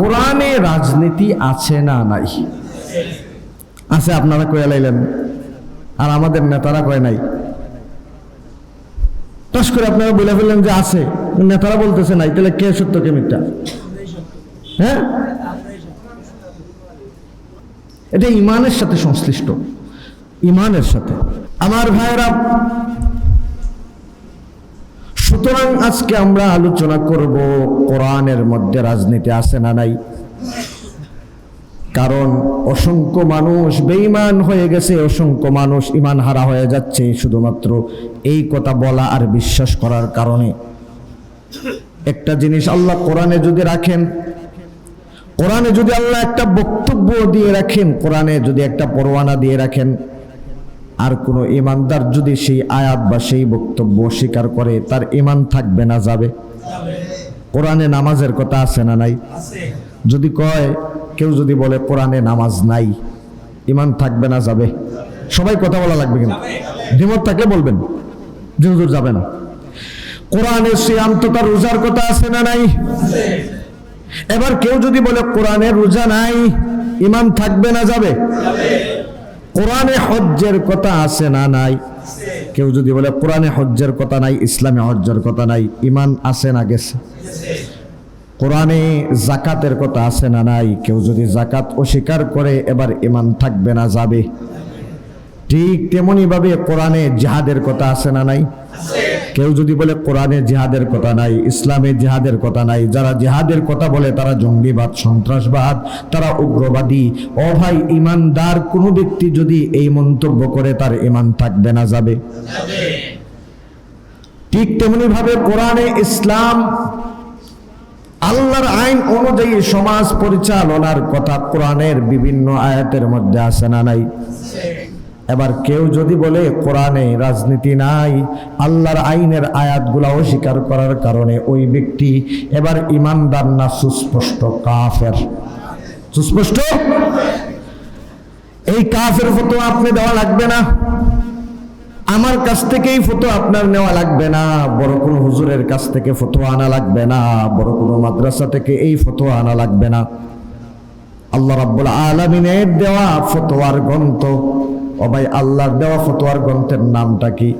কোরআনে রাজনীতি আছে না নাই? আছে, আপনারা কয়ে লাইলেন। আর আমাদের নেতারা কয় নাই? টস করে আপনারা বলে ফেললেন যে আছে, নেতারা বলতেছে নাই, তাহলে কে সত্য, কে মিথ্যা? হ্যাঁ? এটা ইমানের সাথে সংশ্লিষ্ট। ইমানের সাথে। আমার ভাইয়েরা সুতরাং আজকে আমরা আলোচনা করব, কোরআনের মধ্যে রাজনীতি আছে না নাই? কারণ অসংখ্য মানুষ বেঈমান হয়ে গেছে, অসংখ্য মানুষ ইমান হারা হয়ে যাচ্ছে, শুধুমাত্র এই কথা বলা আর বিশ্বাস করার কারণে। একটা জিনিস আল্লাহ কোরআনে যদি রাখেন, কোরআনে যদি আল্লাহ একটা বক্তব্য দিয়ে রাখেন, কোরআনে যদি একটা পরোয়ানা দিয়ে রাখেন আর কোনো ইমানদার যদি সেই আয়াত বা সেই বক্তব্য স্বীকার করে, তার ইমান থাকবে না, যাবে? কোরআনে নামাজের কথা আছে না নাই? যদি কয়, কেউ যদি বলে কোরআনে নামাজ নাই ইমান থাকবে না, যাবে? সবাই কথা বলা লাগবে কিন্তু। দ্বিমত থাকলে বলবেন যে যাবে না। কোরআনে সিয়াম তো তার রোজার কথা আছে না নাই? এবার কেউ যদি বলে কোরআনে রোজা নাই ইমান থাকবে না, যাবে? কোরআনে হজ্জের কথা আছে না নাই? কেউ যদি বলে কোরআনে হজ্জের কথা নাই, ইসলামে হজ্জের কথা নাই, ইমান আছে না গেছে? কোরআনে জাকাতের কথা আছে না নাই? কেউ যদি জাকাত অস্বীকার করে, এবার ইমান থাকবে না, যাবে। ঠিক তেমনি ভাবে কোরআনে জিহাদের কথা আছে না নাই? কেউ যদি বলে কোরআনে জিহাদের কথা নাই, ইসলামে জিহাদের কথা নাই, যারা জিহাদের কথা বলে তারা জঙ্গিবাদ, সন্ত্রাসবাদ, তারা উগ্রবাদী। ও ভাই, ইমানদার কোনো ব্যক্তি যদি এই মন্তব্য করে তার ইমান থাকবে না, যাবে? ঠিক তেমনি ভাবে কোরআনে ইসলাম আল্লাহর আইন অনুযায়ী সমাজ পরিচালনার কথা কোরআনের বিভিন্ন আয়াতের মধ্যে আছে না নাই? এবার কেউ যদি বলে, কোরআনে রাজনীতি নাই, আল্লাহর আইনের আয়াতগুলা অস্বীকার করার কারণে ওই ব্যক্তি এবার ইমানদার না সুস্পষ্ট কাফের? সুস্পষ্ট? এই কাফের ফটো আপনি দেওয়া লাগবে না। আমার কাছ থেকেই ফটো আপনার নেওয়া লাগবে না। বড় কোনো হুজুরের কাছ থেকে ফটো আনা লাগবে না। বড় কোনো মাদ্রাসা থেকে এই ফটো আনা লাগবে না। আল্লাহ রাব্বুল আলামিনের দেওয়া ফতোয়ার গ্রন্থ ও ভাই, আল্লাহর দেওয়া ফতোয়ার গ্রন্থের নামটা কি?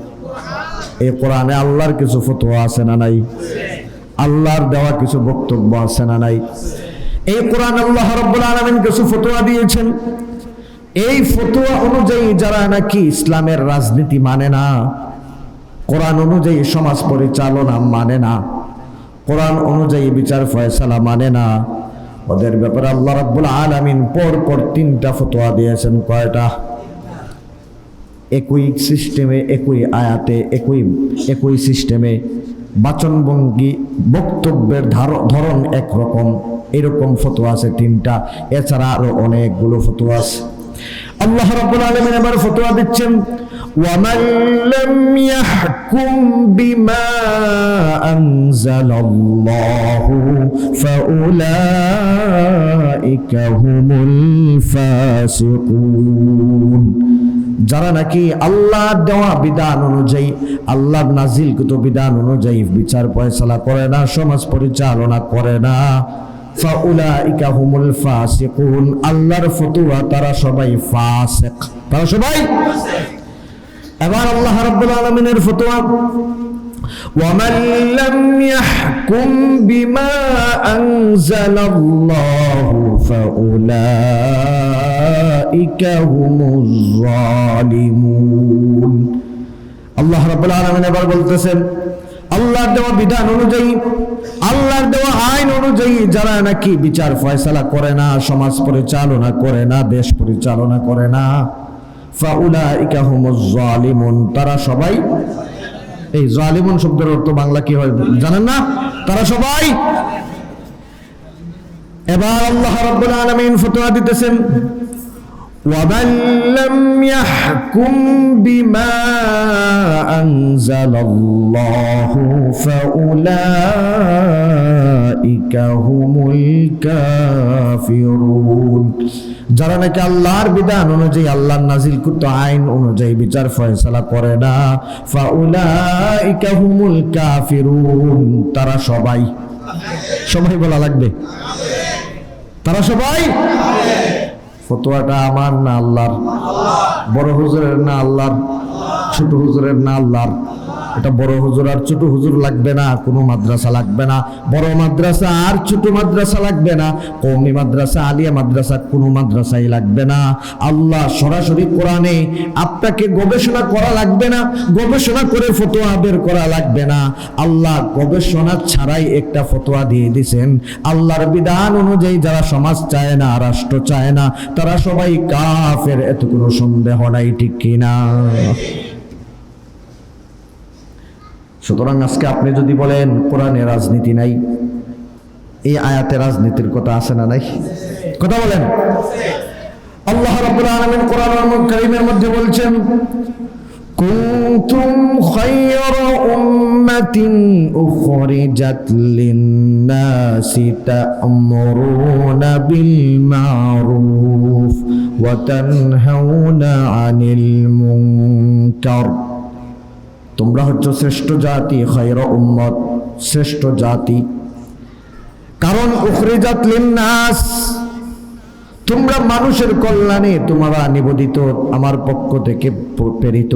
এই কোরআনে আল্লাহর কিছু ফতোয়া আছে না নাই? আল্লাহর দেওয়া কিছু বক্তব্য আছে না নাই? এই কোরআন আল্লাহ রাব্বুল আলামিন কিছু ফতোয়া দিয়েছেন। এই ফতোয়া অনুযায়ী যারা নাকি ইসলামের রাজনীতি মানে না, কোরআন অনুযায়ী সমাজ পরিচালনা মানে না, কোরআন অনুযায়ী বিচার ফয়সালা মানে না, ওদের ব্যাপারে আল্লাহ রাব্বুল আলামিন পর পর তিনটা ফতোয়া দিয়েছেন। কয়টা? একই সিস্টেমে একই আয়াতে একই একই সিস্টেমে বাচনভঙ্গি বক্তব্যের ধার- ধরন একরকম এরকম ফতোয়া আছে তিনটা এছাড়া আরো অনেকগুলো ফতোয়া আছে আল্লাহ রাব্বুল আলামিন এবার ফতোয়া দিচ্ছেন ومن لم يحكم بما أنزل الله فأولئك هم الفاسقون যারা নাকি আল্লাহর দেওয়া বিধান অনুযায়ী আল্লাহর নাজিলকৃত বিধান অনুযায়ী বিচার ফয়সালা করে না সমাজ পরিচালনা করে না ফাউলাইকা হুমুল ফাসিকুন আল্লাহর ফতুয়া তারা সবাই ফাসিক তারা সবাই এবার আল্লাহ রাব্বুল আলামিনের ফতোয়া ومن لم يحكم بما أنزل الله فأولئك هم الظالمون আল্লাহ রাব্বুল আলামিন এবার বলতেছেন আল্লাহর দেওয়া বিধান অনুযায়ী আল্লাহর দেওয়া আইন অনুযায়ী যারা নাকি বিচার ফয়সালা করে না সমাজ পরিচালনা করে না দেশ পরিচালনা করে না ফাউলাইকা হুমুজ জালিমুন তারা সবাই এই জালিমুন শব্দের অর্থ বাংলা কি হয় জানেন না তারা সবাই এবার আল্লাহ রাব্বুল আলামিন ফতোয়া দিতেছেন ومن لم يحكم بما أنزل الله فأولئك هم الكافرون যারা নাকি আল্লাহর বিধান অনুযায়ী আল্লাহর নাজিল কৃত আইন অনুযায়ী বিচার ফয়সালা করে না ফাউলাইকা হুমুল কাফিরুন তারা সবাই সবাই বলা লাগবে তারা সবাই ফতোয়াটা আমার না আল্লাহর? বড় হুজুরের না আল্লাহর? ছোট হুজুরের না আল্লাহর? এটা বড় হুজুর আর ছোট হুজুর লাগবে না, কোনো মাদ্রাসা লাগবে না। বড় মাদ্রাসা আর ছোট মাদ্রাসা লাগবে না কৌমি মাদ্রাসা, আলিয়া মাদ্রাসা, কোনো মাদ্রাসাই লাগবে না। আল্লাহ সরাসরি কোরআনে আপনাকে গবেষণা করা লাগবে না, গবেষণা করে ফতোয়া বের করা লাগবে না। আল্লাহ গবেষণা ছাড়াই একটা ফতোয়া দিয়ে দিছেন। আল্লাহর বিধান অনুযায়ী যারা সমাজ চায় না, রাষ্ট্র চায় না, তারা সবাই কাফের, এত কোনো সন্দেহ নাই, ঠিক কিনা? সুতরাং আজকে আপনি যদি বলেন, কোরআনে রাজনীতি নাই, এই আয়াতে রাজনীতির কথা আছে না নাই? কথা বলেন। আল্লাহ রাব্বুল আলামিন কোরআন কারীমের মধ্যে বলছেন, কুনতুম খায়রা উম্মাতিন উখরিজাত লিন-নাসি তা'মুরুনা বিল মা'রুফ ওয়া তানহাউনা 'আনিল মুনকার। তোমরা হচ্ছে শ্রেষ্ঠ জাতি খৈর উম্মত, শ্রেষ্ঠ জাতি। কারণ উখরিজাত লিন্নাস, তোমরা মানুষের কল্যাণে তোমরা নিবেদিত, আমার পক্ষ থেকে প্রেরিত।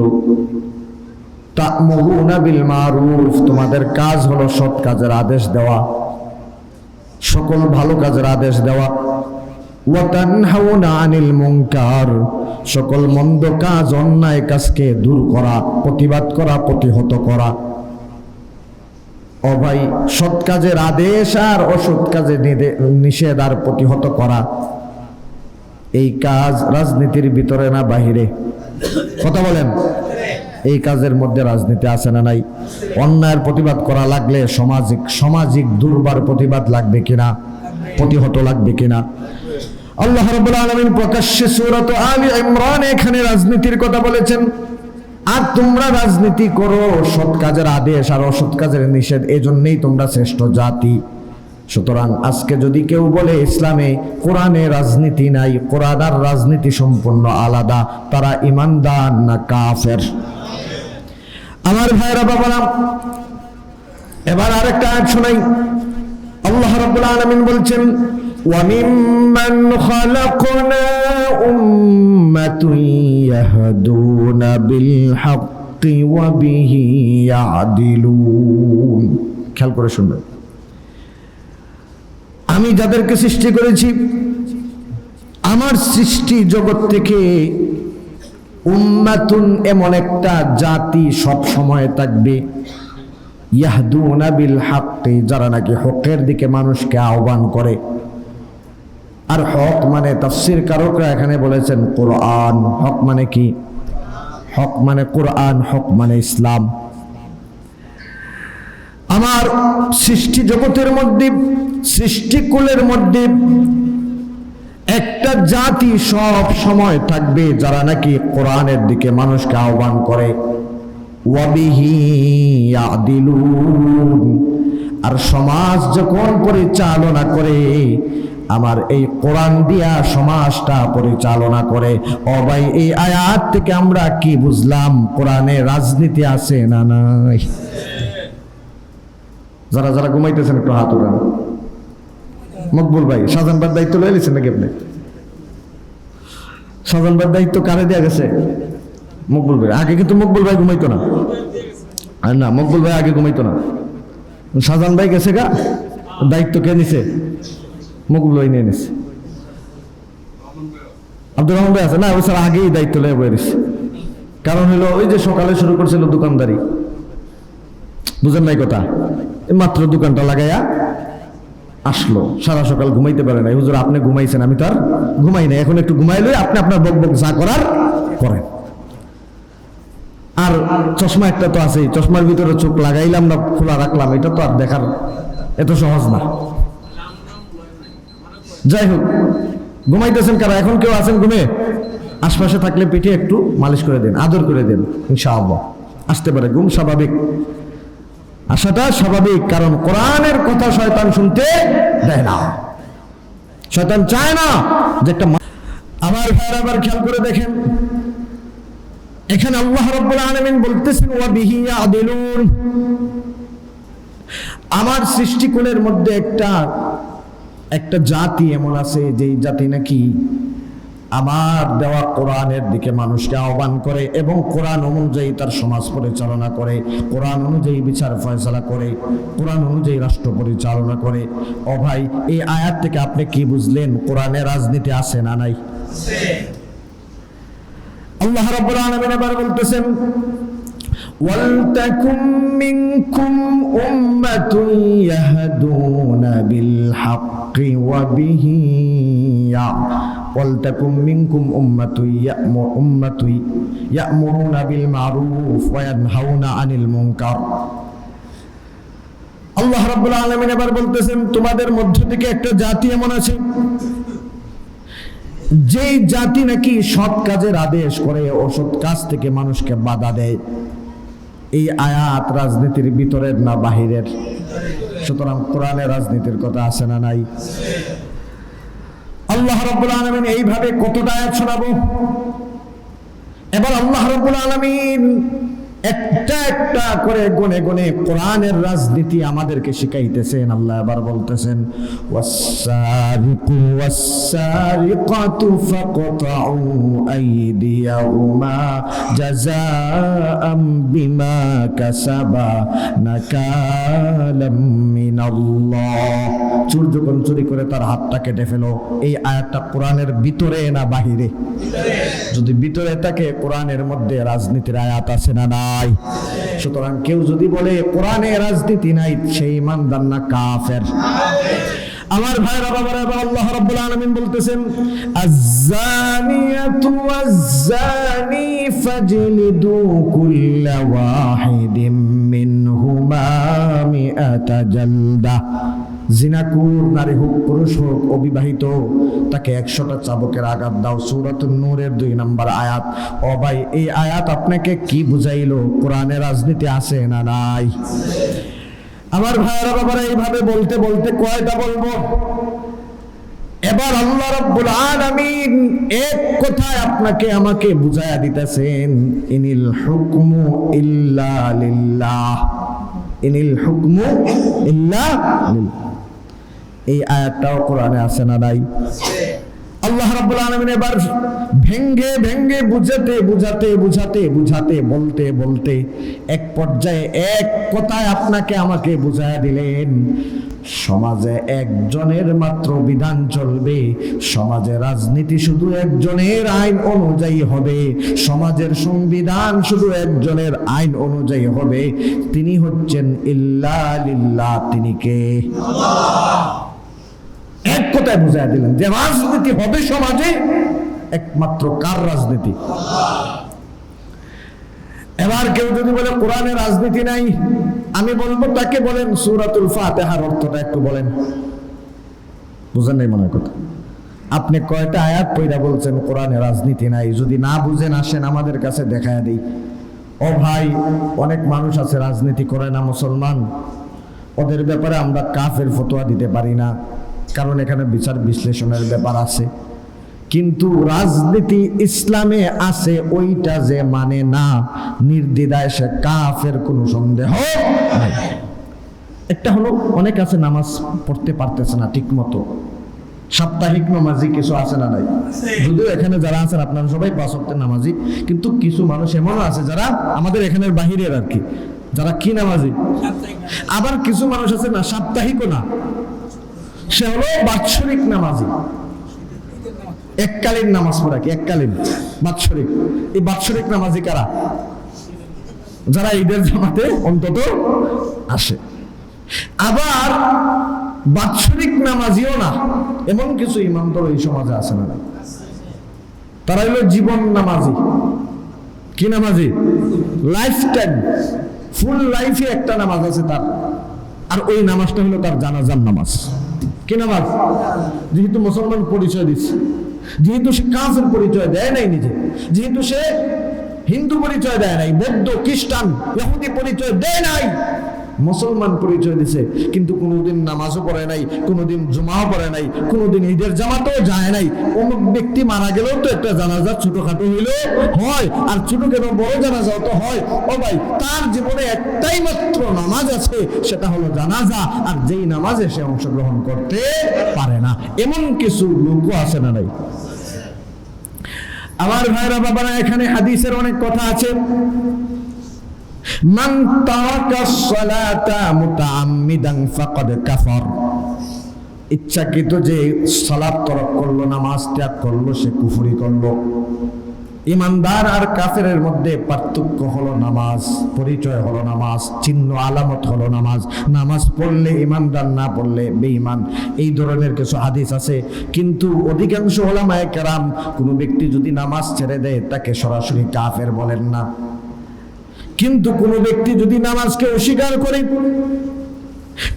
তা'মুরুনা বিল মারুফ তোমাদের কাজ হলো সৎ কাজের আদেশ দেওয়া, সকল ভালো কাজের আদেশ দেওয়া। ওয়া তানহাউনা আনিল মুনকার সকল মন্দ কাজ, অন্যায় কাজকে দূর করা, প্রতিবাদ করা, প্রতিহত করা। ও ভাই সৎ কাজের আদেশ আর অসৎ কাজে নিষেধ আর প্রতিহত করা। এই কাজ রাজনীতির ভিতরে না বাহিরে? কথা বলেন। এই কাজের মধ্যে রাজনীতি আছে না নাই? অন্যায়ের প্রতিবাদ করা লাগলে সামাজিক সামাজিক দুর্বার প্রতিবাদ লাগবে কিনা? প্রতিহত লাগবে কিনা? আল্লাহ রাব্বুল আলামিন প্রকাশ্যে সূরাত আলী ইমরান এখানে রাজনীতির কথা বলেছেন। আর তোমরা রাজনীতি করো, সৎ কাজের আদেশ আর অসৎ কাজের নিষেধ, এজন্যই তোমরা শ্রেষ্ঠ জাতি। সুতরাং আজকে যদি কেউ বলে ইসলামে কোরআনে রাজনীতি নাই, কোরআন আর রাজনীতি সম্পূর্ণ আলাদা, তারা ইমানদার না কাফের? আমার ভাইরা বাবারা, এবার আরেকটা আয়াত শোনাই। আল্লাহ রাব্বুল আলামিন বলছেন وَمِمَّنْ خَلَقْنَا أُمَّةٌ يَهْدُونَ بِالْحَقِّ وَبِهِ يَعْدِلُونَ খেয়াল করে শুনবেন আমি যাদেরকে সৃষ্টি করেছি আমার সৃষ্টি জগৎ থেকে উম্মাতুন এমন একটা জাতি সব সময় থাকবে ইয়াহদুনা বিল হাক্কি যারা নাকি হকের দিকে মানুষকে আহ্বান করে আর হক মানে তাফসির কারকরা এখানে বলেছেন কোরআন। হক মানে কি? হক মানে কোরআন, হক মানে ইসলাম। আমার সৃষ্টি জগতের মধ্যে সৃষ্টিকুলের মধ্যে একটা জাতি সব সময় থাকবে যারা নাকি কোরআনের দিকে মানুষকে আহ্বান করে। আর সমাজ যখন পরিচালনা করে আমার এই কোরআন দিয়া সমাজটা পরিচালনা করে। ও ভাই, এই আয়াত থেকে আমরা কি বুঝলাম? কোরআনে রাজনীতি আছে না নাই? যারা যারা ঘুমাইতেছেন, একটু হাত উঠান। মকবুল ভাই, সাজানবার দায়িত্ব লয়ে নিছেন নাকি আপনি? সাজানবার দায়িত্ব কারে দেয়া গেছে? মকবুল ভাই, আগে কিন্তু মকবুল ভাই ঘুমাইতো না। আর না, মকবুল ভাই আগে ঘুমাইতো না। সাজান ভাই গেছে গা। দায়িত্ব কে নিছে? ভাই নিয়ে নিছে আব্দুর রহমান ভাই আছে, না, ওই আগেই দায়িত্ব লয়ে বয়ে কারণ হলো, ওই যে সকালে শুরু করছিল দোকানদারি, বুঝেন নাই কথা? মাত্র দোকানটা লাগাইয়া আসলো, সারা সকাল ঘুমাইতে পারে নাই। হুজুর, আপনি ঘুমাইছেন, আমি তো আর ঘুমাই নাই। এখন একটু ঘুমাইলে আপনি আপনার বক বক যা করার করেন। আর চশমা একটা তো আছেই, চশমার ভিতরে চোখ লাগাইলাম না, খোলা রাখলাম, এটা তো আর দেখার এত সহজ না। যাই হোক, ঘুমাইতেছেন কারা? এখন কেউ আছেন ঘুমে? আশপাশে থাকলে পিঠে একটু মালিশ করে দেন, আদর করে দেন, ইনশাআল্লাহ। আসতে পারে, ঘুম স্বাভাবিক। আসাটা স্বাভাবিক, কারণ কোরআনের কথা শয়তান শুনতে দেয় না। শয়তান চায় না যে একটা ভাইয়ের আবার খেয়াল করে দেখেন, এখানে আল্লাহ রাব্বুল আলামিন বলতেছেন, ওয়া বিহি ইয়াদিলুন। আমার সৃষ্টিকুলের মধ্যে একটা একটা জাতি এমন আছে যেই জাতি নাকি আমার দেওয়া কোরআনের দিকে মানুষকে আহ্বান করে এবং কোরআন অনুযায়ী তার সমাজ পরিচালনা করে কোরআন অনুযায়ী বিচার ফয়সলা করে কোরআন অনুযায়ী রাষ্ট্র পরিচালনা করে ও ভাই এই আয়াত থেকে আপনি কি বুঝলেন কোরআনে রাজনীতি আছে না নাই আল্লাহ রাব্বুল আলামিন এবার বলতেছেন ولتكن منكم أمة يهدون بالحق وبه يعملون ولتكن منكم أمة يأمر أمة يأمرون بالمعروف وينهون عن المنكر আল্লাহ রাব্বুল আলামিন এবার বলতেছেন তোমাদের মধ্য থেকে একটা জাতি এমন আছে যেই জাতি নাকি সৎ কাজের আদেশ করে অসৎ কাজ থেকে মানুষকে বাধা দেয় এই আয়াত রাজনীতির ভিতরের না বাহিরের সুতরাং কোরআনে রাজনীতির কথা আছে না নাই? আল্লাহ রব্বুল আলমিন এইভাবে কতটা আয়াত শোনাবো এবার আল্লাহ রব্বুল আলামিন একটা একটা করে গনে গনে কোরআনের রাজনীতি আমাদেরকে শিখাইতেছেন, আল্লাহ এবার বলতেছেন চোর যখন চুরি করে তার হাতটা কেটে ফেলো, এই আয়াতটা কোরআনের ভিতরে না বাহিরে? যদি ভিতরে থাকে, কোরআনের মধ্যে রাজনীতির আয়াত আছে না না নাই সুতরাং কেউ যদি বলে, কোরআনে রাজনীতি নাই, সেই ইমানদার না কাফের। আমার ভাইরা বাবারা এবার আল্লাহ রাব্বুল আলামিন বলতেছেন আয-জানিয়াতু ওয়াজ-জানি ফাজলিদু কুল্লা ওয়াহিদিম মিনহুমা মিআতা জালদা। জিনাকুর নারী হোক, পুরুষ হোক, অবিবাহিত তাকে একশোটা চাবকের আঘাত দাও। সুরাতুন নূরের দুই নাম্বার আয়াত। ও ভাই, এই আয়াত আপনাকে কি বুঝাইল? কোরআনে রাজনীতি আছে না নাই? আমার ভাইয়েরা বাবারা, এইভাবে বলতে বলতে কয়টা বলব? এবার আল্লাহ রাব্বুল আলামিন এক কথায় আপনাকে আমাকে বুঝায়া দিতেছেন, ইনিল হুকমু ইল্লা লিল্লাহ। ইনিল হুকমু ইল্লা লিল্লাহ। এই আয়াতটাও কোরআনে আছে না নাই? আল্লাহ রাব্বুল আলামিন এবার ভেঙ্গে ভেঙ্গে, বুঝাতে বুঝাতে বুঝাতে বুঝাতে, বলতে বলতে এক পর্যায়ে এক কথায় আপনাকে আমাকে বুঝায়া দিলেন। সমাজে একজনের মাত্র বিধান চলবে, সমাজে রাজনীতি শুধু একজনের আইন অনুযায়ী হবে, সমাজের সংবিধান শুধু একজনের আইন অনুযায়ী হবে। তিনি হচ্ছেন ইল্লা লিল্লাহ, তিনি কে? এক কথায় বুঝাই দিলেন যে রাজনীতি হবে সমাজে একমাত্র কার রাজনীতি? এবার কেউ যদি বলে, কোরআনে রাজনীতি নাই আমি বলব, তাকে বলেন সুরাতুল ফাতেহার অর্থটা একটু বলেন। বুঝেন নাই মনে কথা? আপনি কয়টা আয়াত পয়দা বলছেন, কোরআনে রাজনীতি নাই যদি না বুঝেন, আসেন আমাদের কাছে দেখায় দিই। ও ভাই, অনেক মানুষ আছে রাজনীতি করে না মুসলমান। ওদের ব্যাপারে আমরা কাফের ফতোয়া দিতে পারি না। কারণ এখানে বিচার বিশ্লেষণের ব্যাপার আছে। কিন্তু রাজনীতি ইসলামে আছে ওইটা যে মানে না নির্দ্বিধায় সে কাফের কোনো সন্দেহ নাই। একটা হলো অনেক আছে নামাজ পড়তে পারতেছে না ঠিক মতো সাপ্তাহিক নামাজি কিছু আছে না নাই? যদিও এখানে যারা আছেন আপনারা সবাই পাঁচ ওয়াক্তের নামাজি কিন্তু কিছু মানুষ এমনও আছে যারা আমাদের এখানের বাহিরের আর কি যারা কি নামাজি। আবার কিছু মানুষ আছে না সাপ্তাহিকও না। সে হলো বাৎসরিক নামাজি। এককালীন নামাজ পড়া কি? এককালীন। বাৎসরিক। এই বাৎসরিক নামাজি কারা? যারা ঈদের জামাতে অন্তত আসে। আবার বাৎসরিক নামাজিও না, এমন কিছু ইমানতর এই সমাজে আছে না। তারা হলো জীবন নামাজি। কি নামাজি? লাইফ টাইম ফুল লাইফে একটা নামাজ আছে তার। আর ওই নামাজটা হলো তার জানাজার নামাজ। কি নামাজ? যেহেতু মুসলমান পরিচয় দিচ্ছে, যেহেতু সে কাজের পরিচয় দেয় নাই নিজে, যেহেতু সে হিন্দু পরিচয় দেয় নাই, বৌদ্ধ, খ্রিস্টান পরিচয় দেয় নাই মুসলমান পরিচয় দিছে, কিন্তু কোনোদিন নামাজও পড়ে নাই, কোনোদিন জুমাও পড়ে নাই, কোনোদিন ঈদের জামাতেও যায় নাই। অমুক ব্যক্তি মারা গেলেও তো একটা জানাজা ছোটখাটো হইলেও হয়, আর ছোট কেন বড় জানাজাও তো হয়। ও ভাই, তার জীবনে একটাই মাত্র নামাজ আছে, সেটা হলো জানাজা, আর যেই নামাজে সে অংশগ্রহণ করতে পারে না। এমন কিছু লোকও আছে না নাই? আমার ভাইরা বাবারা, এখানে হাদিসের অনেক কথা আছে। মান তারাকা সালাতা মুতাআম্মিদান ফাকাদ কাফার। ইচ্ছাকৃত যে সালাত তরক করল, নামাজ ত্যাগ করল, সে কুফরি করল। ইমানদার আর কাফেরের মধ্যে পার্থক্য হলো নামাজ, পরিচয় হলো নামাজ, চিহ্ন আলামত হলো নামাজ। নামাজ পড়লে ইমানদার, না পড়লে বেঈমান। এই ধরনের কিছু হাদিস আছে। কিন্তু অধিকাংশ ওলামায়ে কেরাম কোনো ব্যক্তি যদি নামাজ ছেড়ে দেয়, তাকে সরাসরি কাফের বলেন না। কিন্তু কোনো ব্যক্তি যদি নামাজকে অস্বীকার করে,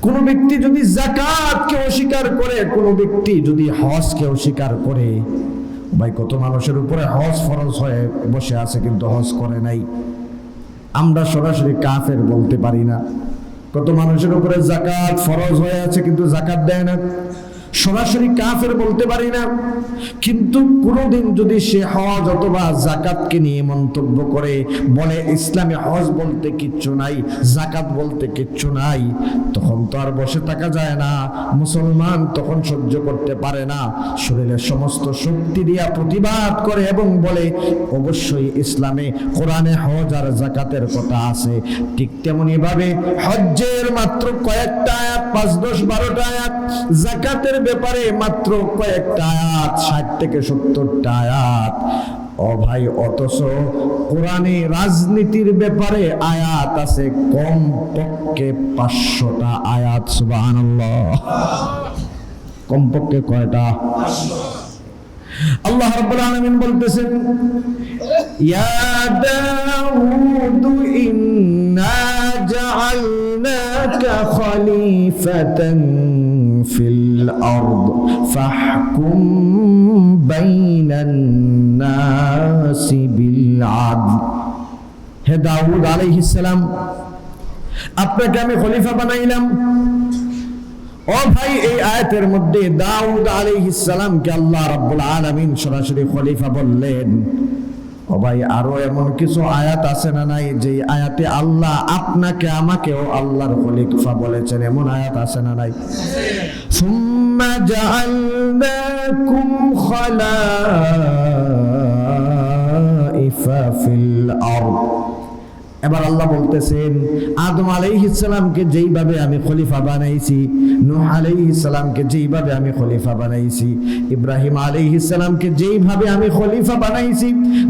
কোন ব্যক্তি যদি জাকাতকে অস্বীকার করে, কোন ব্যক্তি যদি হজকে অস্বীকার করে, ভাই কত মানুষের উপরে হজ ফরজ হয়ে বসে আছে কিন্তু হজ করে নাই। আমরা সরাসরি কাফের বলতে পারি না। কত মানুষের উপরে জাকাত ফরজ হয়ে আছে কিন্তু জাকাত দেয় না। সরাসরি কাফের বলতে পারি না। কিন্তু কোনোদিন যদি সে হজ অথবা জাকাতকে নিয়ে মন্তব্য করে, বলে ইসলামে হজ বলতে কিচ্ছু নাই জাকাত বলতে কিচ্ছু নাই, তখন তো আর বসে থাকা যায় না। মুসলমান তখন সহ্য করতে পারে না। শরীরের সমস্ত শক্তি দিয়া প্রতিবাদ করে এবং বলে, অবশ্যই ইসলামে কোরআনে হজ আর জাকাতের কথা আছে। ঠিক তেমনি ভাবে হজ্জের মাত্র কয়েকটা আয়াত, পাঁচ, দশ, বারোটা আয়াত জাকাতের ব্যাপারে মাত্র কয়েকটা আয়াত, ষাট থেকে সত্তরটা আয়াত। ও ভাই, অথচ কোরআনে রাজনীতির ব্যাপারে আয়াত আছে কম পক্ষে পাঁচশোটা আয়াত, সুবহানাল্লাহ। কমপক্ষে কয়টা? আল্লাহ রাব্বুল আলামিন বলতেছেন, ইয়া দাউদ ইন্না জাআলনাকা খলিফাতান আরদ, ফাহকুম বাইনান নাসি বিল আদল হে দাউদ আলাইহিস সালাম, আপনাকে আমি খলিফা বানাইলাম। ও ভাই, এই আয়াতের মধ্যে দাউদ আলাইহিস সালামকে আল্লাহ রাব্বুল আলামিন সরাসরি খলিফা বললেন। ও ভাই, আরও এমন কিছু আয়াত আছে না নাই? যে আয়াতে আল্লাহ আপনাকে, আমাকেও আল্লাহর খলিফা বলেছেন। এমন আয়াত আছে না নাই? সুম্মা ফিল আর এবার আল্লাহ বলতেছেন, আদম আলাইহিসসালামকে যেইভাবে আমি খলিফা বানাইছি, নূহ আলাইহিসসালামকে যেইভাবে আমি খলিফা বানাইছি, ইব্রাহিম আলাইহিসসালামকে যেইভাবে আমি খলিফা বানাইছি,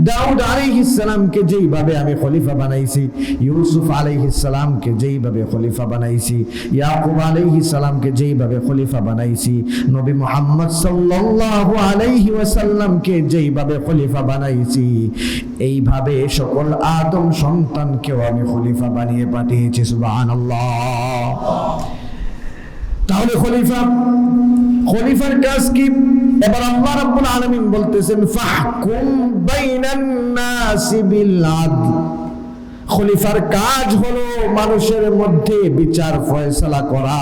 দাউদ আলাইহিসসালামকে যেইভাবে আমি খলিফা বানাইছি, ইউসুফ আলাইহিসসালামকে যেইভাবে খলিফা বানাইছি, ইয়াকুব আলাইহিসসালামকে যেইভাবে খলিফা বানাইছি, নবী মুহাম্মদ সাল্লাল্লাহু আলাইহি ওয়াসাল্লামকে যেইভাবে খলিফা বানাইছি, এইভাবে সকল আদম সন্তানকেও আমি খলিফা বানিয়ে পাঠিয়েছি সুবাহান তাহলে খলিফা, খলিফার কাজ কি? এবার আল্লাহ রাব্বুল আলামিন বলতেছেন, ফাহকুম বাইনান নাসি বিল আদল। খলিফার কাজ হলো মানুষের মধ্যে বিচার, ফয়সালা করা।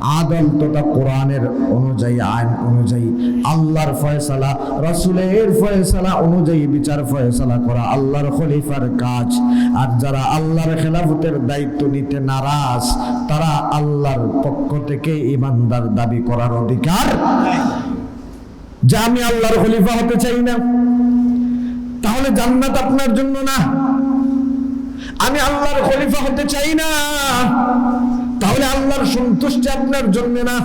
আদল তথা কোরআনের অনুযায়ী, আইন অনুযায়ী, আল্লাহর ফয়সালা, রসুলের ফয়সালা অনুযায়ী বিচার ফয়সালা করা আল্লাহর খলিফার কাজ। আর যারা আল্লাহর খেলাফতের দায়িত্ব নিতে নারাজ, তারা আল্লাহর পক্ষ থেকে ইমানদার দাবি করার অধিকার। যে আমি আল্লাহর খলিফা হতে চাই না, তাহলে জান্নাত আপনার জন্য না। আমি আল্লাহর খলিফা হতে চাই না। তাহলে আল্লাহর সন্তুষ্টি আপনার জন্য না।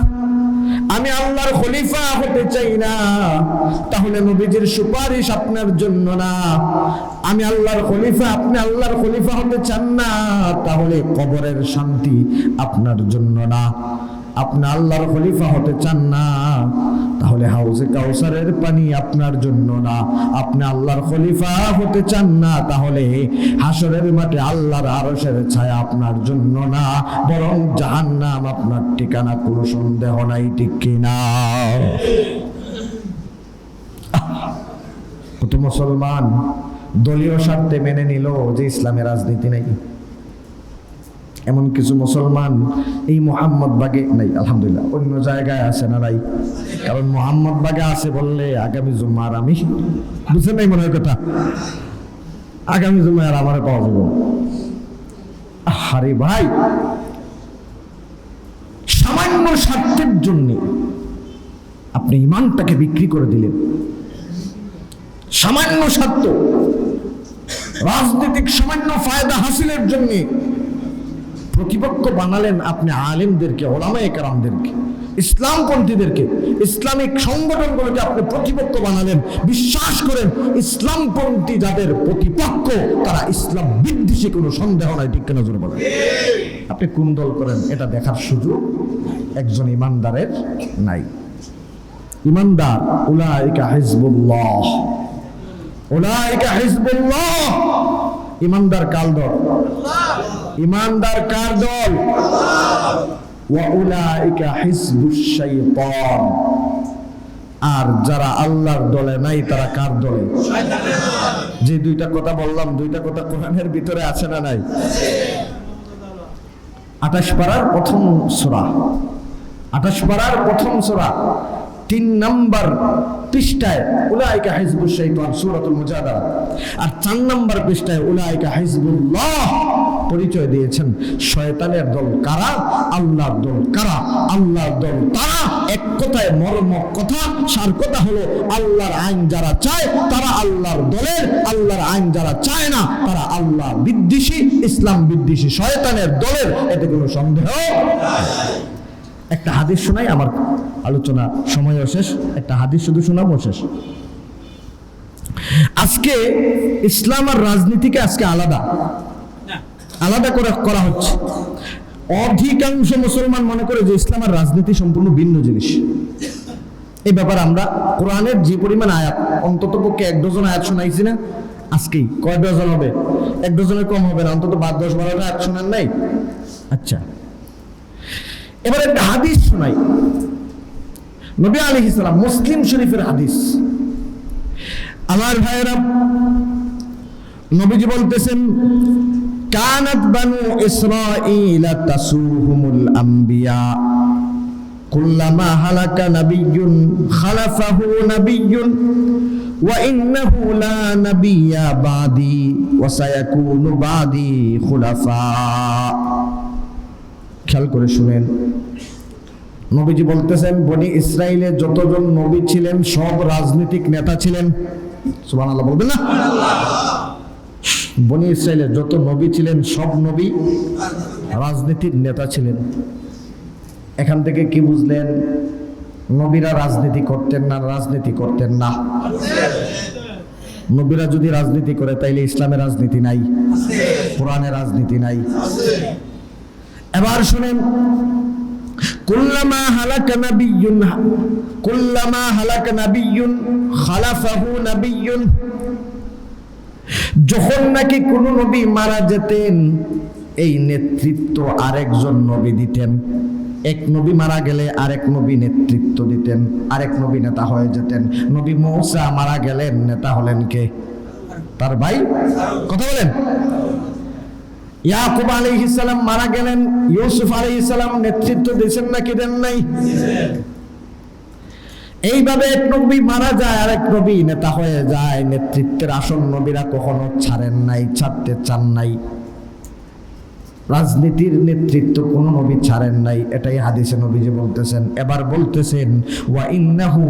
আমি আল্লাহর খলিফা হতে চাই না। তাহলে নবীজির সুপারিশ আপনার জন্য না। আমি আল্লাহর খলিফা, আপনি আল্লাহর খলিফা হতে চান না। তাহলে কবরের শান্তি আপনার জন্য না। আপনি আল্লাহর খলিফা হতে চান না, তাহলে হাউজে কাউসারের পানি আপনার জন্য না। আপনি আল্লাহর খলিফা হতে চান না, তাহলে হাসরের মাঠে আল্লাহর আরশের ছায়া আপনার জন্য না। বরং জাহান্নাম আপনার ঠিকানা কোনো সন্দেহ নাই, ঠিক কিনা কত মুসলমান দলীয় স্বার্থে মেনে নিল যে ইসলামের রাজনীতি নাই। এমন কিছু মুসলমান এই মোহাম্মদ বাগে নাই, আলহামদুলিল্লাহ। অন্য জায়গায় আছে না নাই? কারণ মোহাম্মদ বাগে আছে বললে আগামী জুম্মার আমি বুঝছেন নাই মনে হয় কথা? আগামী জুম্মার আমার পাওয়া যাব আরে ভাই, সামান্য স্বার্থের জন্য আপনি ইমানটাকে বিক্রি করে দিলেন। সামান্য স্বার্থ, রাজনৈতিক সামান্য ফায়দা হাসিলের জন্য প্রতিপক্ষ বানালেন আপনি আলেমদেরকে, ওলামায়ে কেরামদেরকে ইসলামপন্থীদেরকে ইসলামিক সংগঠনগুলোকে আপনি প্রতিপক্ষ বানালেন। বিশ্বাস করেন ইসলামপন্থী যাদের প্রতিপক্ষ, তারা ইসলাম বিদ্বেষী, কোনো সন্দেহ নাই, ঠিক কেন জোরে বলেন? আপনি কোন দল করেন? এটা দেখার সুযোগ একজন ইমানদারের নাই। ইমানদার, উলাইকা হিজবুল্লাহ। উলাইকা হিজবুল্লাহ! ইমানদার কাল দল ইমানদার কার দল? আর যারা আল্লাহর দলে নাই, তারা কার দলে? যে দুইটা কথা বললাম, দুইটা কথা কোরআনের ভিতরে আছে না নাই? আঠাশ পাড়ার প্রথম সূরা। আঠাশ পাড়ার প্রথম সূরা। তিন নাম্বার পৃষ্ঠায় উলাইকা হিজবুশ শাইতান, সূরাতুল মুজাদালা আর চার নাম্বার পৃষ্ঠায় উলাইকা হিজবুল্লাহ। পরিচয় দিয়েছেন শয়তানের দল কারা? আল্লাহর দল কারা? আল্লাহর দল তারা। এক কথায় মর্ম কথা, সার কথা হলো আল্লাহর আইন যারা চায়, তারা আল্লাহর দলের, আল্লাহর আইন যারা চায় না, তারা আল্লাহ বিদ্বেষী, ইসলাম বিদ্বেষী, শয়তানের দলের। এতে কোনো সন্দেহ? একটা হাদিস শোনাই, আমার আলোচনা সময়ও শেষ, একটা হাদিস শুধু শোনাবো শেষ। আজকে ইসলাম আর রাজনীতিকে আজকে আলাদা। আলাদা করে করা হচ্ছে। অধিকাংশ মুসলমান মনে করে যে ইসলাম আর রাজনীতি সম্পূর্ণ ভিন্ন জিনিস। এই ব্যাপারে আমরা কোরআনের যে পরিমাণ আয়াত, অন্তত পক্ষে এক ডজন আয়াত শোনাইছি না, আজকেই। কয় ডজন হবে? এক ডজনের কম হবে না, অন্তত বাদ দশ, বারোটা আয়াত শোনার নাই? আচ্ছা। এবার একটা হাদিস শোনাই। নবী আলী ইসলাম মুসলিম শরীফের হাদিস। আমার ভাইয়েরা, নবীজি বলতেছেন ইসরাঈলা তাসুহুমুল আম্বিয়া। কুল্লামা হালাকা নাবিয়্যুন, খালাফাহু নাবিয়্যুন, ওয়া ইন্নাহু লা নাবিয়্যা বাদি, ওয়া সায়াকুনু বাদি খুলাফা। খেয়াল করে শুনেন। নবীজি বলতেছেন, বনি ইসরায়েলে যতজন নবী ছিলেন, সব রাজনৈতিক নেতা ছিলেন। সুবহানাল্লাহ, বলবেন না? বনি ইসরায়েলের যত নবী ছিলেন, সব নবী রাজনীতির নেতা ছিলেন। এখান থেকে কি বুঝলেন? নবীরা রাজনীতি করতেন না, রাজনীতি করতেন না। নবীরা যদি রাজনীতি করে, তাইলে ইসলামের রাজনীতি নাই কোরআনের রাজনীতি নাই। এবার শুনেন, কুল্লামা হালাকা নাবিয়্যুন কুল্লামা হালাকা নাবিয়্যুন খালাফাহু নাবিয়্যুন যখন নাকি কোন নবী মারা যেতেন, এই নেতৃত্ব আরেকজন নবী দিতেন। এক নবী মারা গেলে আরেক নবী নেতৃত্ব দিতেন, আরেক নবী নেতা হয়ে যেতেন। নবী মৌসা মারা গেলেন, নেতা হলেন কে? তার ভাই? কথা বলেন। ইয়াকুব আলাইহিস সালাম মারা গেলেন, ইউসুফ আলাইহিস সালাম নেতৃত্ব দিয়েছেন নাকি দেন নাই? এইভাবে এক নবী মারা যায় আর এক নবী নেতা হয়ে যায়, নেতৃত্বের আসন নবীরা কখনো ছাড়েন নাই, ছাড়তে চান নাই। রাজনীতির নেতৃত্ব কোন নবী ছাড়েন নাই এটাই হাদিসে নবীজি বলতেছেন। এবার বলতেছেন ওয়া ইন্নাহু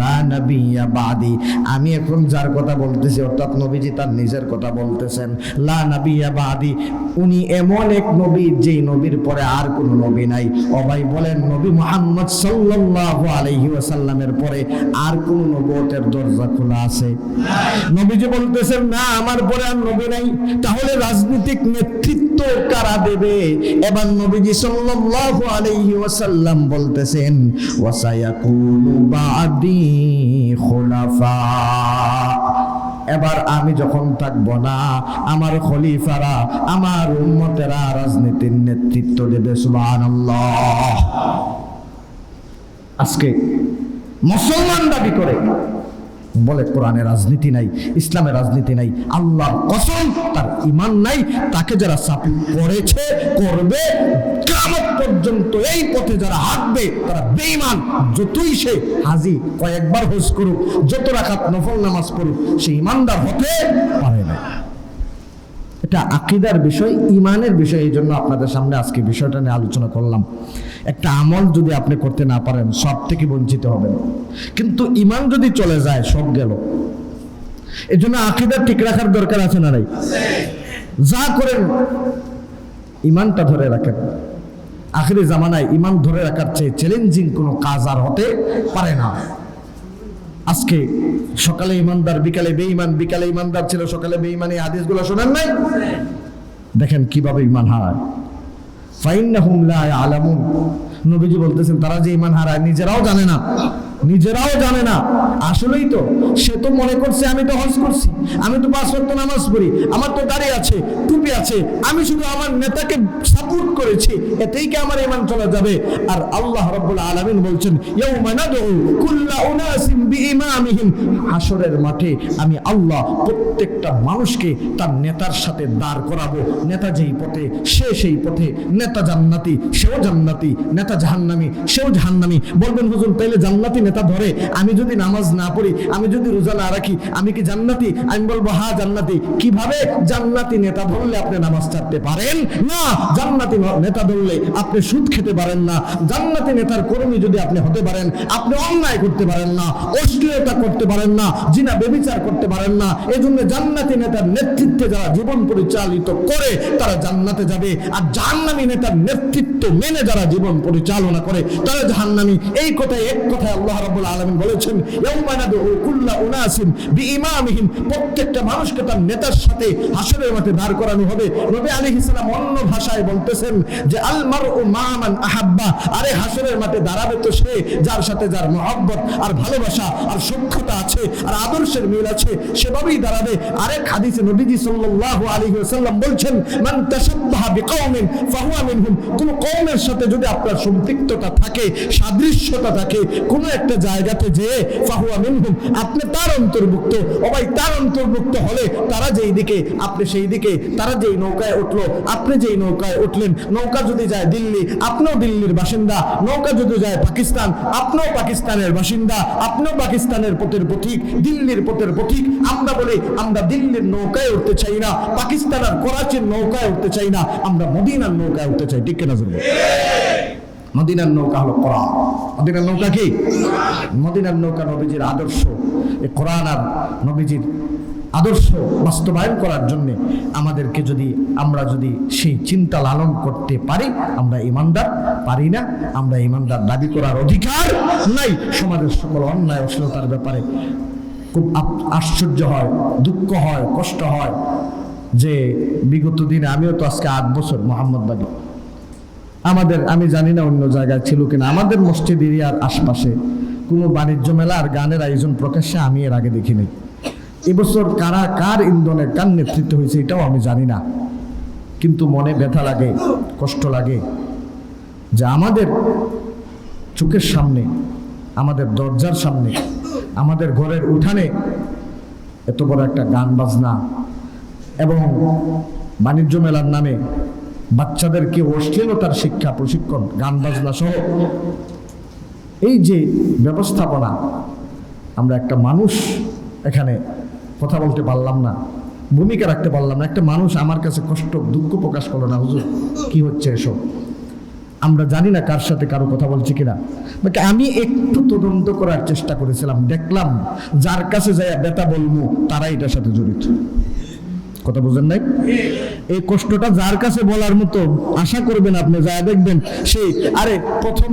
লা নাবিয়্যা বাদি। আমি এখন যার কথা বলতেছি অর্থাৎ নবীজি তার নিজের কথা বলতেছেন লা নাবিয়্যা বাদি। উনি এমন এক নবী যেই নবীর পরে আর কোন নবী নাই। অবাই বলেন নবী মুহাম্মদ সাল্লাল্লাহু আলাইহি ওয়াসাল্লামের পরে আর কোন নবুয়তের দরজা খোলা আছে? নবীজি বলতেছেন না আমার পরে আর নবী নাই। তাহলে রাজনৈতিক নেতৃত্ব কারা দেবে? এবার নবীজি সাল্লাল্লাহু আলাইহি ওয়াসাল্লাম বলতেছেন বাদি খুলাফা। এবার আমি যখন থাকব না, আমার খলিফারা আমার উম্মতেরা রাজনীতির নেতৃত্ব দেবে, সুবহানাল্লাহ। আজকে মুসলমান দাবি করে বলে কোরআনের রাজনীতি নাই ইসলামের রাজনীতি নাই, আল্লাহর কসম তার ইমান নাই, তাকে যারা সাপোর্ট করেছে, করবে কামত পর্যন্ত এই পথে যারা হাঁটবে, তারা বেঈমান। যতই সে হাজি কয়েকবার হোস করুক, যত রাখাত নফল নামাজ করুক সে ইমানদার হতে পারে না। এটা আকিদার বিষয়, ইমানের বিষয়, এই জন্য আপনাদের সামনে আজকে বিষয়টা নিয়ে আলোচনা করলাম। একটা আমল যদি আপনি করতে না পারেন, সব থেকে বঞ্চিত হবেন। কিন্তু ইমান যদি চলে যায়, সব গেল। এই জন্য আকিদা ঠিক রাখার দরকার আছে না নাই? যা করেন, ইমানটা ধরে রাখেন। আখেরি জামানায় ইমান ধরে রাখার চেয়ে চ্যালেঞ্জিং কোনো কাজ আর হতে পারে না। আজকে সকালে ইমানদার, বিকালে বেঈমান, বিকালে ইমানদার ছিল, সকালে বেঈমানি, হাদিসগুলো শোনেন নাই? দেখেন কীভাবে ইমান হারায়। ফাইন্নাহুম হুমলা আলামুন নবীজি বলতেছেন, তারা যে ইমান হারায় নিজেরাও জানে না। নিজেরাও জানে না। আসলেই তো, সে তো মনে করছে, আমি তো হজ করছি, আমি তো পাঁচ ওয়াক্ত নামাজ পড়ি, আমার তো দাড়ি আছে, টুপি আছে, আমি শুধু আমার নেতাকে সাপোর্ট করেছি, এতেই কি আমার ইমান চলে যাবে? আর আল্লাহ রাব্বুল আলামিন বলছেন হাসরের মাঠে আমি আল্লাহ প্রত্যেকটা মানুষকে তার নেতার সাথে দাঁড় করাবো। নেতা যেই পথে, সে সেই পথে। নেতা জান্নাতি, সেও জান্নাতি। নেতা জাহান্নামি, সেও জাহান্নামি। বলবেন, হুজুর, তাইলে জান্নাতি নেতা ধরে, আমি যদি নামাজ না পড়ি, আমি যদি রোজা না রাখি, আমি কি জান্নাতি? আমি বলব হ্যাঁ জান্নাতি। কীভাবে? জান্নাতি নেতা ধরলে আপনি নামাজ ছাড়তে পারেন? না, জান্নাতি নেতা ধরলে আপনি সুদ খেতে পারেন না। জান্নাতি নেতার কর্মী যদি আপনি হতে পারেন, আপনি অন্যায় করতে পারেন না, অশ্লীলতা করতে পারেন না, জিনা বেবিচার করতে পারেন না। এই জন্য জান্নাতি নেতার নেতৃত্বে যারা জীবন পরিচালিত করে, তারা জান্নাতে যাবে। আর জাহান্নামী নেতার নেতৃত্ব মেনে যারা জীবন পরিচালনা করে, তারা জাহান্নামী। এই কথায় এক কথায় আল্লাহ রাব্বুল আলামিন বলেছেন প্রত্যেকটা মানুষকে তার নেতার সাথে হাসরের মাঠে দাঁড় করানো হবে। নবী অন্য ভাষায় বলতেছেন যে মামান আহাব্বা। আরে হাসরের মাঠে দাঁড়াবে তো সে, যার সাথে যার মহব্বত আর ভালোবাসা আর সক্ষতা আছে আর আদর্শের মিল আছে, সেভাবেই দাঁড়াবে। আরেক হাদিসে নবীজি সাল্লাল্লাহু আলাইহি ওয়াসাল্লাম বলছেন, মান তাশাব্বাহা ফাহুয়া মিনহুম। কোন কওমের সাথে যদি আপনার সম্পৃক্ততা থাকে, সাদৃশ্যতা থাকে, কোন একটা জায়গাতে যে ফাহুয়া মিনহুম, আপনি তার অন্তর্ভুক্ত অবাই তার অন্তর্ভুক্ত হলে তারা যেই দিকে, আপনি সেই দিকে, তারা যেই নৌকায় উঠল, আপনি যেই নৌকায় উঠলেন, নৌকা যদি যায় দিল্লি, আপনিও দিল্লির বাসিন্দা, নৌকা যদি যায় পাকিস্তান, আপনিও পাকিস্তানের বাসিন্দা, আপনিও পাকিস্তানের পথের পথিক, দিল্লির পথের পথিক, আমরা বলি, আমরা দিল্লির নৌকায় উঠতে চাই না, পাকিস্তান আর করাচির নৌকায় উঠতে চাই না, আমরা মদিনার নৌকায় উঠতে চাই, ঠিক কিনা মদিনার নৌকা হলো কোরআন। মদিনার নৌকা কি? মদিনার নৌকা নবীজির আদর্শ। এই কোরআন আর নবীজির আদর্শ বাস্তবায়ন করার জন্য আমাদেরকে যদি, আমরা যদি সেই চিন্তা লালন করতে পারি, আমরা ইমানদার, পারি না, আমরা ইমানদার দাবি করার অধিকার নাই। সমাজের সকল অন্যায় অশ্লীলতার ব্যাপারে খুব আশ্চর্য হয়, দুঃখ হয়, কষ্ট হয় যে বিগত দিনে আমিও তো আজকে আট বছর মোহাম্মদ বাদী আমাদের, আমি জানি না অন্য জায়গায় ছিল কিনা। আমাদের মসজিদ এরিয়ার আশপাশে কোনো বাণিজ্য মেলা আর গানের আয়োজন প্রকাশ্যে আমি এর আগে দেখিনি। এবছর কারা কার ইন্ধনে কার নেতৃত্ব হয়েছে এটাও আমি জানি না। কিন্তু মনে ব্যথা লাগে, কষ্ট লাগে যে আমাদের চোখের সামনে, আমাদের দরজার সামনে, আমাদের ঘরের উঠানে এত বড় একটা গান বাজনা এবং বাণিজ্য মেলার নামে বাচ্চাদেরকে অশ্লীলতার শিক্ষা, প্রশিক্ষণ, গান বাজনা সহ? এই যে ব্যবস্থাপনা, আমরা একটা মানুষ এখানে কথা বলতে পারলাম না, ভূমিকা রাখতে পারলাম না। একটা মানুষ আমার কাছে কষ্ট, দুঃখ প্রকাশ করল না, হুজুর, কি হচ্ছে এসব? আমরা জানি না কার সাথে কারও কথা বলছি কিনা। বাট আমি একটু তদন্ত করার চেষ্টা করেছিলাম, দেখলাম যার কাছে যাই বেতা বলব তারা এটার সাথে জড়িত। কথা বুঝেন নাই? এই কষ্টটা যার কাছে বলার মতো আশা করবেন আপনি, যা দেখবেন সেই। আরে, প্রথম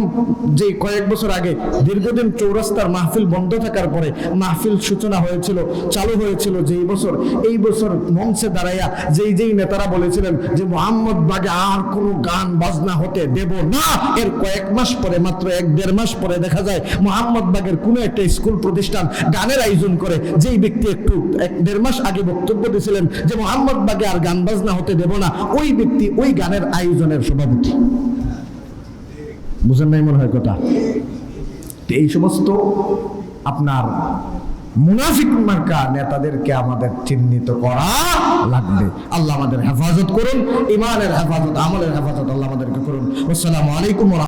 যে কয়েক বছর আগে দীর্ঘদিন চৌরাস্তার মাহফিল বন্ধ থাকার পরে মাহফিল সূচনা হয়েছিল, চালু হয়েছিল যেই বছর, এই বছর মঞ্চে দাঁড়াইয়া যেই যেই নেতারা বলেছিলেন যে মোহাম্মদ বাগে আর কোনো গান বাজনা হতে দেব না। এর কয়েক মাস পরে, মাত্র এক দেড় মাস পরে দেখা যায় মোহাম্মদ বাগের কোনো একটা স্কুল প্রতিষ্ঠান গানের আয়োজন করে, যেই ব্যক্তি একটু, এক দেড় মাস আগে বক্তব্য দিয়েছিলেন যে মোহাম্মদ বাগে আর গান বাজনা হতে দেব না। ওই ব্যক্তি ওই গানের আয়োজনের সভাপতি। বুঝেন নাই মনে হয় কথা? এই সমস্ত আপনার মুনাফিক মার্কা নেতাদেরকে আমাদের চিহ্নিত করা লাগবে। আল্লাহ আমাদের হেফাজত করুন ইমানের হেফাজত, আমলের হেফাজত আল্লাহ আমাদেরকে করুন। আসসালামু আলাইকুম